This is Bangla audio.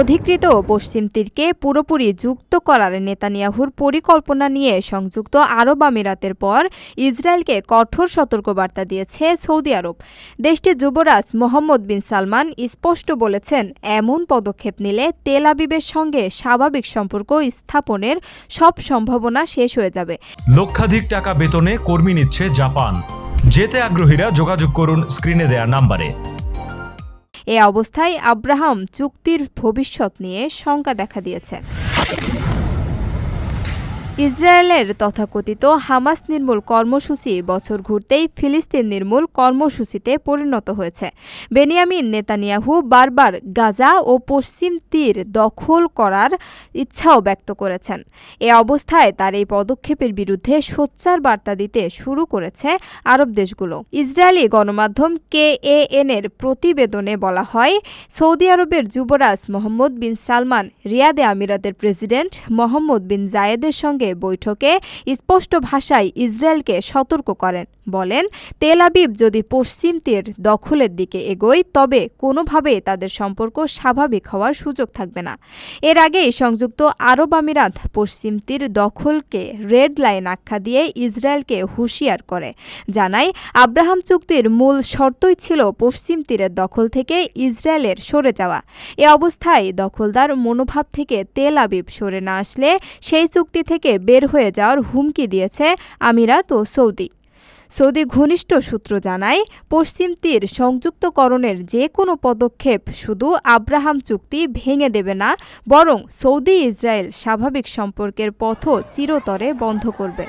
অধিকৃত পশ্চিম তীরকে পুরোপুরি যুক্ত করার নেতানিয়াহুর পরিকল্পনা নিয়ে সংযুক্ত আরব আমিরাতের পর ইসরায়েলকে কঠোর সতর্কবার্তা দিয়েছে সৌদি আরব। দেশটির যুবরাজ মোহাম্মদ বিন সালমান স্পষ্ট বলেছেন, এমন পদক্ষেপ নিলে তেল আবিবের সঙ্গে স্বাভাবিক সম্পর্ক স্থাপনের সব সম্ভাবনা শেষ হয়ে যাবে। লক্ষাধিক টাকা বেতনে কর্মী নিচ্ছে জাপান। যেতে আগ্রহীরা যোগাযোগ করুন স্ক্রিনে দেয়া নাম্বারে। এ অবস্থায় আব্রাহাম চুক্তির ভবিষ্যৎ নিয়ে শঙ্কা দেখা দিয়েছে। ইসরায়েলের তথাকথিত হামাস নির্মূল কর্মসূচি বছর ঘুরতেই ফিলিস্তিন নির্মূল কর্মসূচিতে পরিণত হয়েছে। বেনিয়ামিন নেতানিয়াহু বারবার গাজা ও পশ্চিম তীর দখল করার ইচ্ছাও ব্যক্ত করেছেন। এ অবস্থায় তার এই পদক্ষেপের বিরুদ্ধে সোচ্চার বার্তা দিতে শুরু করেছে আরব দেশগুলো। ইসরায়েলি গণমাধ্যম কে এর প্রতিবেদনে বলা হয়, সৌদি আরবের যুবরাজ মোহাম্মদ বিন সালমান, রিয়াদে আমিরাতের প্রেসিডেন্ট মোহাম্মদ বিন জায়েদের সঙ্গে বৈঠকে স্পষ্ট ভাষায় ইসরায়েলকে সতর্ক করেন। বলেন, তেল আবিব যদি পশ্চিম তীর দখলের দিকে এগোয়, তবে কোনোভাবেই তাদের সম্পর্ক স্বাভাবিক হওয়ার সুযোগ থাকবে না। এর আগেই সংযুক্ত আরব আমিরাত পশ্চিম তীর দখলকে রেড লাইন আখ্যা দিয়ে ইসরায়েলকে হুঁশিয়ার করে। জানায়, আব্রাহাম চুক্তির মূল শর্তই ছিল পশ্চিম তীরের দখল থেকে ইসরায়েলের সরে যাওয়া। এ অবস্থায় দখলদার মনোভাব থেকে তেল আবিব সরে না আসলে সেই চুক্তি থেকে বের হয়ে যাওয়ার হুমকি দিয়েছে আমিরাত ও সৌদি। সৌদি ঘনিষ্ঠ সূত্র জানায়, পশ্চিম তীর সংযুক্তকরণের যে কোনো পদক্ষেপ শুধু আব্রাহাম চুক্তি ভেঙে দেবে না, বরং সৌদি ইসরায়েল স্বাভাবিক সম্পর্কের পথও চিরতরে বন্ধ করবে।